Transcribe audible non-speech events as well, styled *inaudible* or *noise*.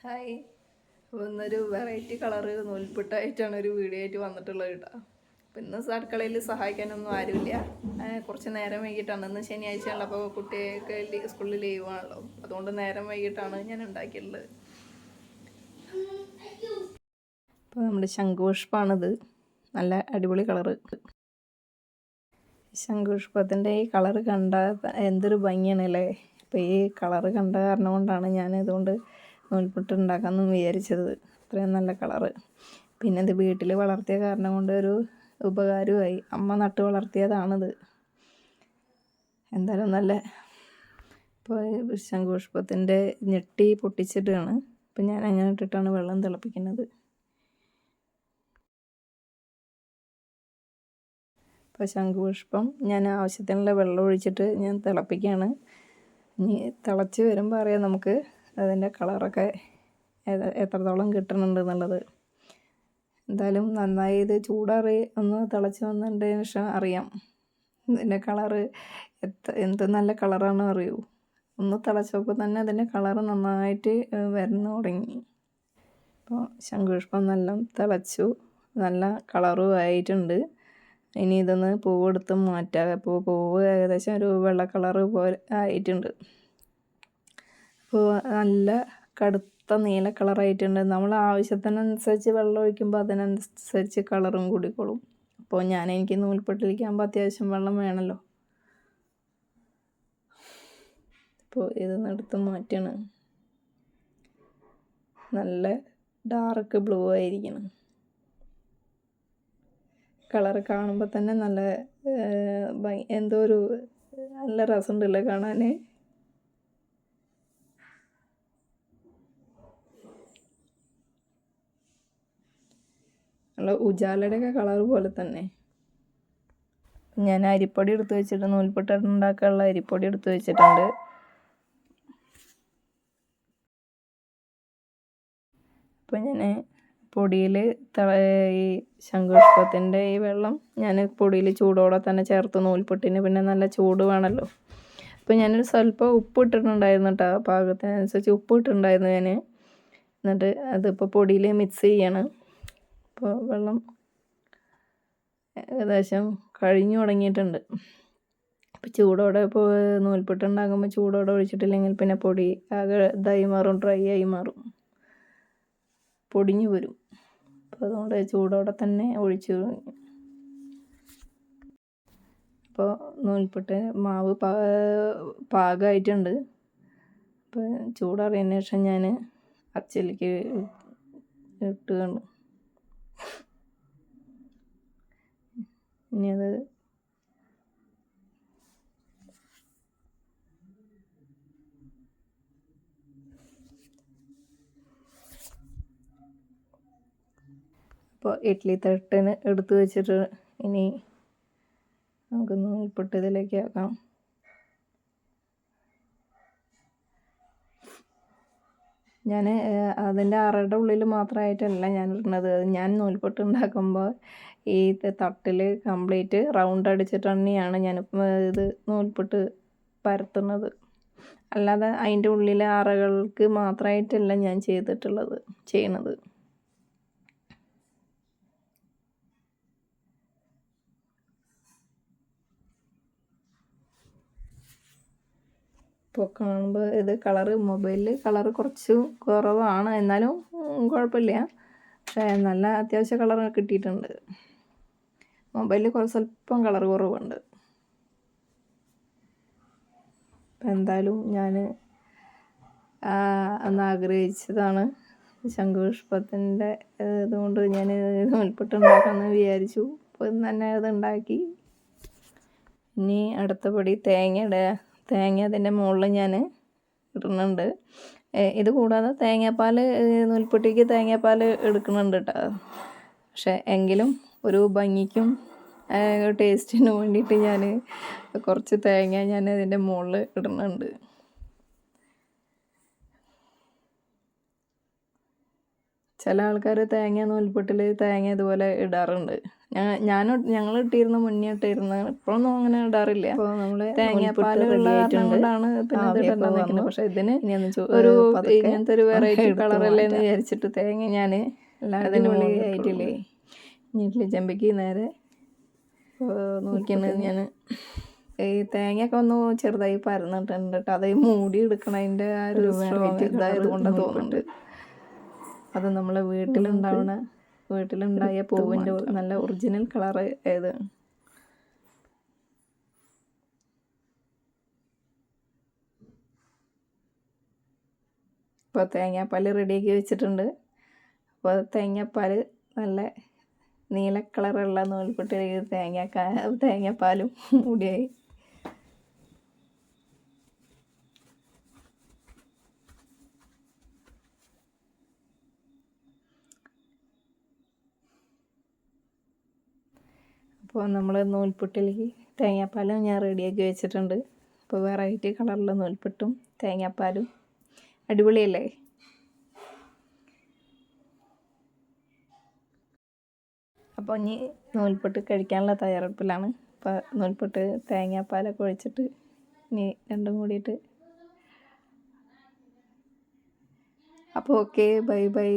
Hi. ഇന്നൊരു variety colour നൂൽപ്പെട്ടായിട്ടാണ് ഒരു video ആയിട്ട് വന്നിട്ടുള്ളത് കേട്ടോ പിന്നെ ഇന്ന് അടുക്കളയിൽ സഹായിക്കാനൊന്നും ആരുമില്ല. കുറച്ച് നേരം വൈകിട്ടാണ്. ഇന്ന് ശനിയാഴ്ചയാണല്ലോ അപ്പോൾ കുട്ടികൾക്ക് ലീ- സ്കൂളിൽ ലീവാണല്ലോ അതുകൊണ്ട് നേരം വൈകിട്ടാണ് ഞാൻ ഉണ്ടാക്കിയിട്ടുള്ളത്. അപ്പോൾ നമ്മുടെ ശംഖുപുഷ്പമാണിത് നല്ല അടിപൊളി കളറ് ശംഖുപുഷ്പത്തിന്റെ ഈ കളറ് കണ്ട എന്തൊരു ഭംഗിയാണല്ലേ? അപ്പോൾ ഈ കളറ് കണ്ട കാരണം കൊണ്ടാണ് ഞാൻ ഇതുകൊണ്ട് നൂൽപുട്ട് ഉണ്ടാക്കാമെന്ന് വിചാരിച്ചത്. അത്രയും നല്ല കളറ് പിന്നെ ഇത് വീട്ടിൽ വളർത്തിയ കാരണം കൊണ്ട് ഒരു ഉപകാരമായി അമ്മ നട്ട് വളർത്തിയതാണിത്. എന്തായാലും നല്ല ഇപ്പോൾ ശംഖുപുഷ്പത്തിന്റെ ഞെട്ടി പൊട്ടിച്ചിട്ടാണ്. അപ്പം ഞാൻ അങ്ങനെ ഇട്ടിട്ടാണ് വെള്ളം തിളപ്പിക്കുന്നത്. ഇപ്പോൾ ശംഖുപുഷ്പം ഞാൻ ആവശ്യത്തിനുള്ള വെള്ളം ഒഴിച്ചിട്ട് ഞാൻ തിളപ്പിക്കുകയാണ് ഇനി തിളച്ച് വരുമ്പോൾ അറിയാം നമുക്ക് അതിന്റെ കളറൊക്കെ എത്രത്തോളം കിട്ടുന്നുണ്ട് എന്നുള്ളത്. എന്തായാലും നന്നായി ഇത് ചൂടാറി ഒന്ന് തിളച്ച് വന്നതിന്റെ ശേഷം അറിയാം. ഇതിന്റെ കളറ് എത്ര എന്ത് നല്ല കളറാണ് അറിയൂ. ഒന്ന് തിളച്ചപ്പോൾ തന്നെ അതിന്റെ കളറ് നന്നായിട്ട് വരുന്നു തുടങ്ങി. അപ്പോൾ ശംഖുപുഷ്പം നല്ല തിളച്ചു. നല്ല കളറും ആയിട്ടുണ്ട്. ഇനി ഇതൊന്ന് പൂവെടുത്ത് മാറ്റാം. അപ്പോൾ പൂവ് ഏകദേശം ഒരു വെള്ള കളറ് പോലെ ആയിട്ടുണ്ട്. അപ്പോൾ നല്ല കടുത്ത നീല കളറായിട്ടുണ്ട്. നമ്മൾ ആവശ്യത്തിനനുസരിച്ച് വെള്ളം ഒഴിക്കുമ്പോൾ അതിനനുസരിച്ച് കളറും കൂടിക്കോളും. അപ്പോൾ ഞാൻ എനിക്ക് നൂൽപ്പെട്ടിരിക്കുമ്പോൾ അത്യാവശ്യം വെള്ളം വേണമല്ലോ. അപ്പോൾ ഇത് എടുത്ത് മാറ്റണം. നല്ല ഡാർക്ക് ബ്ലൂ ആയിരിക്കണം. കളർ കാണുമ്പോൾ തന്നെ നല്ല എന്തോ ഒരു നല്ല രസമുണ്ടല്ലോ കാണാൻ. നല്ല ഉജാലയുടെയൊക്കെ കളർ പോലെ തന്നെ. ഞാൻ അരിപ്പൊടി എടുത്ത് വെച്ചിട്ട് നൂൽപ്പൊട്ട് ഉണ്ടാക്കാനുള്ള അരിപ്പൊടി എടുത്ത് വെച്ചിട്ടുണ്ട്. അപ്പോൾ ഞാൻ പൊടിയിൽ ഈ ശംഖുപുഷ്പത്തിന്റെ ഈ വെള്ളം ഞാൻ പൊടിയിൽ ചൂടോടെ തന്നെ ചേർത്ത് നൂൽപ്പൊട്ടിന് പിന്നെ നല്ല ചൂട് വേണമല്ലോ അപ്പോൾ ഞാനൊരു സ്വല്പം ഉപ്പ് ഇട്ടിട്ടുണ്ടായിരുന്നു കേട്ടോ പാകത്തിനനുസരിച്ച് ഉപ്പ് ഇട്ടിട്ടുണ്ടായിരുന്നു ഞാൻ എന്നിട്ട് അതിപ്പോൾ പൊടിയിൽ മിക്സ് ചെയ്യണം. അപ്പോൾ വെള്ളം ഏകദേശം കഴിഞ്ഞു തുടങ്ങിയിട്ടുണ്ട്. അപ്പോൾ ചൂടോടെ ഇപ്പോൾ നൂൽപുട്ട് ഉണ്ടാക്കുമ്പോൾ ചൂടോടെ ഒഴിച്ചിട്ടില്ലെങ്കിൽ പിന്നെ പൊടി ആകെ ഇതായി മാറും ഡ്രൈ ആയി മാറും. പൊടിഞ്ഞു വരും. അപ്പോൾ അതുകൊണ്ട് ചൂടോടെ തന്നെ ഒഴിച്ചു അപ്പോൾ നൂൽപുട്ട് മാവ് പാ പാകമായിട്ടുണ്ട് അപ്പോൾ ചൂടാറിയതിന് ശേഷം ഞാൻ അച്ചിലേക്ക് ഇട്ട് കണ്ടു. ഇനി അത് അപ്പോൾ ഇഡ്ഡലി തട്ടിന് എടുത്തു വെച്ചിട്ട് ഇനി നമുക്ക് നൂൽപുട്ട് ഇതിലേക്ക് ആക്കാം. ഞാൻ അതിന്റെ അറയുടെ ഉള്ളിൽ മാത്രമായിട്ടല്ല ഞാൻ ഇടുന്നത്. ഞാൻ നൂൽപുട്ട് ഉണ്ടാക്കുമ്പോൾ ഈ തട്ടിൽ കംപ്ലീറ്റ് റൗണ്ട് അടിച്ചിട്ട് തന്നെയാണ് ഞാൻ ഇത് നൂൽപുട്ട് പരത്തുന്നത്. അല്ലാതെ അതിന്റെ ഉള്ളിലെ അറകൾക്ക് മാത്രമായിട്ടല്ല ഞാൻ ചെയ്തിട്ടുള്ളത് ചെയ്യണത്. ഇപ്പോൾ കാണുമ്പോൾ ഇത് കളറ് മൊബൈലിൽ കളറ് കുറച്ച് കുറവാണ്. എന്നാലും കുഴപ്പമില്ല. പക്ഷേ നല്ല അത്യാവശ്യ കളർ കിട്ടിയിട്ടുണ്ട്. മൊബൈലിൽ കുറച്ച് സ്വല്പം കളർ കുറവുണ്ട്. അപ്പം എന്തായാലും ഞാൻ അന്ന് ആഗ്രഹിച്ചതാണ് ശംഖുപുഷ്പത്തിന്റെ ഇതുകൊണ്ട് ഞാൻ നൂൽപ്പെട്ട് ഉണ്ടാക്കാമെന്ന് വിചാരിച്ചു ഇന്ന് തന്നെ അത് ഉണ്ടാക്കി. ഇനി അടുത്തപടി തേങ്ങ ഇടുക. തേങ്ങ അതിന്റെ മുകളിൽ ഞാൻ ഇടുന്നുണ്ട്. ഇത് കൂടാതെ തേങ്ങാപ്പാൽ നൂൽപ്പൊട്ടിക്ക് തേങ്ങാപ്പാൽ എടുക്കുന്നുണ്ട് കേട്ടോ. പക്ഷെ എങ്കിലും ഒരു ഭംഗിക്കും ടേസ്റ്റിന് വേണ്ടിയിട്ട് ഞാൻ കുറച്ച് തേങ്ങ ഞാൻ അതിന്റെ മുകളിൽ ഇടുന്നുണ്ട്. ചില ആൾക്കാർ തേങ്ങ നൂൽപ്പൊട്ടിൽ തേങ്ങ ഇതുപോലെ ഇടാറുണ്ട്. ഞാൻ ഞാൻ ഞങ്ങൾ ഇട്ടിരുന്ന മുന്നേ ഇട്ടിരുന്ന ഇപ്പോഴൊന്നും അങ്ങനെ ഇടാറില്ല. അപ്പോൾ നമ്മൾ തേങ്ങാപ്പാലുള്ള കാരണം കൊണ്ടാണ് പിന്നെ ഇത്. പക്ഷെ ഇതിന് ഒരു ഇങ്ങനത്തെ ഒരു വെറൈറ്റി കളറല്ലേ എന്ന്. വിചാരിച്ചിട്ട് തേങ്ങ ഞാൻ അതിന് മുകളിൽ ആയിട്ടില്ലേ. വീട്ടിൽ ചെമ്പയ്ക്ക് നേരെ നോക്കിയാണ് ഞാൻ ഈ തേങ്ങയൊക്കെ ഒന്ന് ചെറുതായി പരന്നിട്ടുണ്ട് കേട്ടോ. അത് മൂടി എടുക്കണതിന്റെ ആ ഒരു ഇതായത് കൊണ്ടാണ് തോന്നുന്നുണ്ട്. അത് നമ്മളെ വീട്ടിലുണ്ടാവണ വീട്ടിലുണ്ടായ പൂവിന്റെ നല്ല ഒറിജിനൽ കളറ് ഏത്? ഇപ്പോൾ തേങ്ങാപ്പാൽ റെഡിയാക്കി വെച്ചിട്ടുണ്ട്. അപ്പോൾ തേങ്ങാപ്പാൽ നല്ല നീല കളറുള്ള നൂൽപുട്ട് തേങ്ങാക്കാ തേങ്ങാപ്പാലും *laughs* കൂടിയായി അപ്പോൾ നമ്മൾ നൂൽപുട്ടിലേക്ക് തേങ്ങാപ്പാലും ഞാൻ റെഡിയാക്കി വെച്ചിട്ടുണ്ട്. അപ്പോൾ വെറൈറ്റി കളറിലുള്ള നൂൽപുട്ടും തേങ്ങാപ്പാലും. അടിപൊളിയല്ലേ? അപ്പോൾ ഇനി നൂൽപുട്ട് കഴിക്കാനുള്ള തയ്യാറെടുപ്പിലാണ്. അപ്പോൾ നൂൽപുട്ട് തേങ്ങാപ്പാലൊക്കെ ഒഴിച്ചിട്ട് ഇനി രണ്ടും കൂടിയിട്ട്. അപ്പോൾ ഓക്കെ ബൈ ബൈ.